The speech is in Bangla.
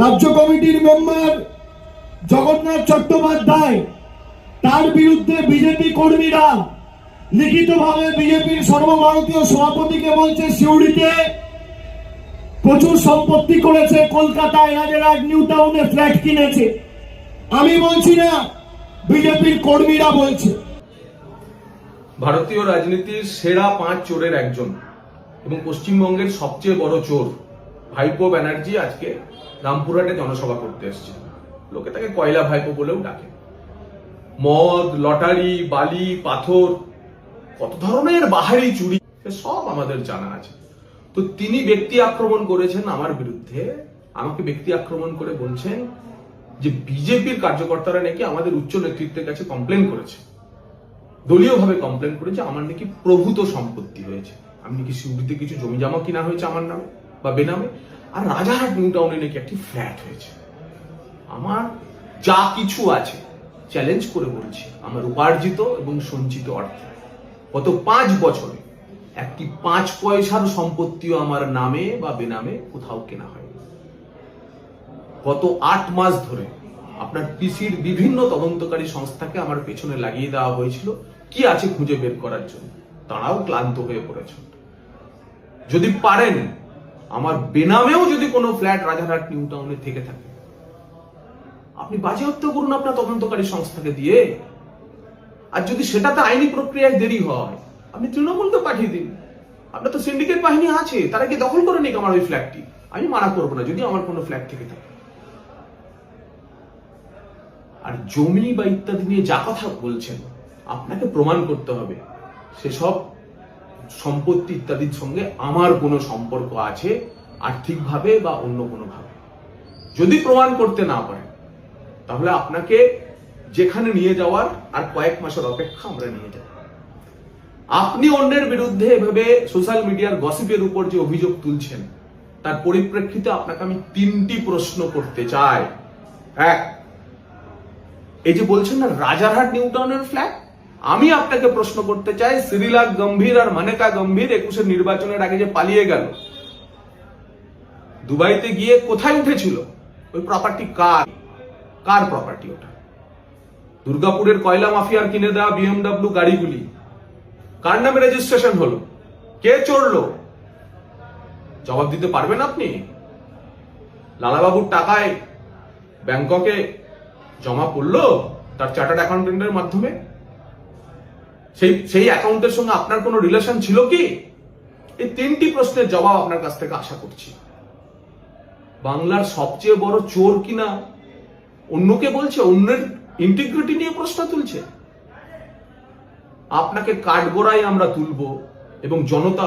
রাজ্য কমিটির মেম্বার জগন্নাথ চট্টোপাধ্যায়, তার বিরুদ্ধে বিজেপি কর্মীরা লিখিতভাবে বিজেপির সর্বভারতীয় সভাপতিকে বলছে, সিউড়িতে প্রচুর সম্পত্তি করেছে, কলকাতায় রাজারহাট নিউ টাউনে ফ্ল্যাট কিনেছে। আমি বলছি না, বিজেপির কর্মীরা বলছে। ভারতীয় রাজনীতির সেরা পাঁচ চোরের একজন এবং পশ্চিমবঙ্গের সবচেয়ে বড় চোর ভাইপো ব্যানার্জি আজকে রামপুরহাটে জনসভা করতে এসেছে। লোকে তাকে কয়লা ভাইপো বলেও ডাকে। মদ, লটারি, বালি, পাথর, কত ধরনের বাহারি চুরি সব আমাদের জানা আছে। তো তিনি ব্যক্তি আক্রমণ করেছেন আমার বিরুদ্ধে, আমাকে ব্যক্তি আক্রমণ করে বলছেন যে বিজেপির কার্যকর্তারা নাকি আমাদের উচ্চ নেতৃত্বের কাছে কমপ্লেন করেছে। দলীয়ভাবে কমপ্লেন করেছে, আমার নাকি প্রভূত সম্পত্তি হয়েছে। আমি নাকি সিউড়িতে কিছু জমি জমা কিনা হয়েছে আমার নামে। বা বেনামে, আর রাজারহাট নিউ টাউনে নাকি একটি ফ্ল্যাট হয়েছে। আমার যা কিছু আছে চ্যালেঞ্জ করে বলছি, আমার উপার্জিত এবং সঞ্চিত অর্থ। গত পাঁচ বছরে একটি পাঁচ পয়সার সম্পত্তিও আমার নামে বা বেনামে কোথাও কেনা হয়নি। গত আট মাস ধরে আপনার পিসির বিভিন্ন তদন্তকারী সংস্থাকে আমার পেছনে লাগিয়ে দেওয়া হয়েছিল, কি আছে খুঁজে বের করার জন্য। তারাও ক্লান্ত হয়ে পড়েছেন। যদি পারেন আমার বেনামেও যদি কোনো ফ্ল্যাট রাজারহাট নিউ টাউনে থেকে থাকে। আপনি বাজেয়াপ্ত করুন আপনার তদন্তকারী সংস্থাকে দিয়ে। আর যদি সেটাতে আইনি প্রক্রিয়ায় দেরি হয়, আপনি তৃণমূলকে পাঠিয়ে দিন। আপনার তো সিন্ডিকেট বাহিনী আছে, তারা কি দখল করে নিক আমার ওই ফ্ল্যাটটি? আমি মানা করব না, যদি আমার কোনো ফ্ল্যাট থেকে থাকে। আর জমি বা ইত্যাদি নিয়ে যা কথা বলছেন, আপনাকে প্রমাণ করতে হবে। সেসব সম্পত্তি ইত্যাদির সঙ্গে আমার কোনো সম্পর্ক আছে আর্থিকভাবে বা অন্য কোনো ভাবে যদি প্রমাণ করতে না পারেন, তাহলে আপনাকে যেখানে নিয়ে যাওয়ার আর কয়েক মাসের অপেক্ষা আমরা নিয়ে যাব। আপনি অন্যের বিরুদ্ধে এভাবে সোশ্যাল মিডিয়ার গসিপের উপর যে অভিযোগ তুলছেন, তার পরিপ্রেক্ষিতে আপনাকে আমি তিনটি প্রশ্ন করতে চাই। এক, এই যে বলছেন না, রাজারহাট নিউ টাউনের ফ্ল্যাট? আমি আপনাকে প্রশ্ন করতে চাই শ্রীলাল গম্ভীর আর মানেকা গম্ভীর একুশের নির্বাচনের আগে যে পালিয়ে গেল, দুবাইতে গিয়ে কোথায় উঠেছিল? ওই প্রপার্টি কার? কার প্রপার্টি ওটা? দুর্গাপুরের কয়লা মাফিয়ার কিনে দেওয়া বিএমডব্লিউ গাড়িগুলি। কার নামে রেজিস্ট্রেশন হলো? কে চড়লো? জবাব দিতে পারবেন আপনি? লালাবাবুর টাকায় ব্যাংককে জমা পড়ল তার চার্টার্ড অ্যাকাউন্টেন্টের মাধ্যমে? সেই সেই অ্যাকাউন্টের সঙ্গে আপনার কোনো রিলেশন ছিল কি? এই তিনটি প্রশ্নের জবাব আপনার কাছ থেকে আশা করছি। বাংলার সবচেয়ে বড় চোর কিনা অন্যকে বলছে, অন্যের ইন্টিগ্রিটি নিয়ে প্রশ্ন তুলছে। আপনাকে কাঠগোড়ায় আমরা তুলব এবং জনতা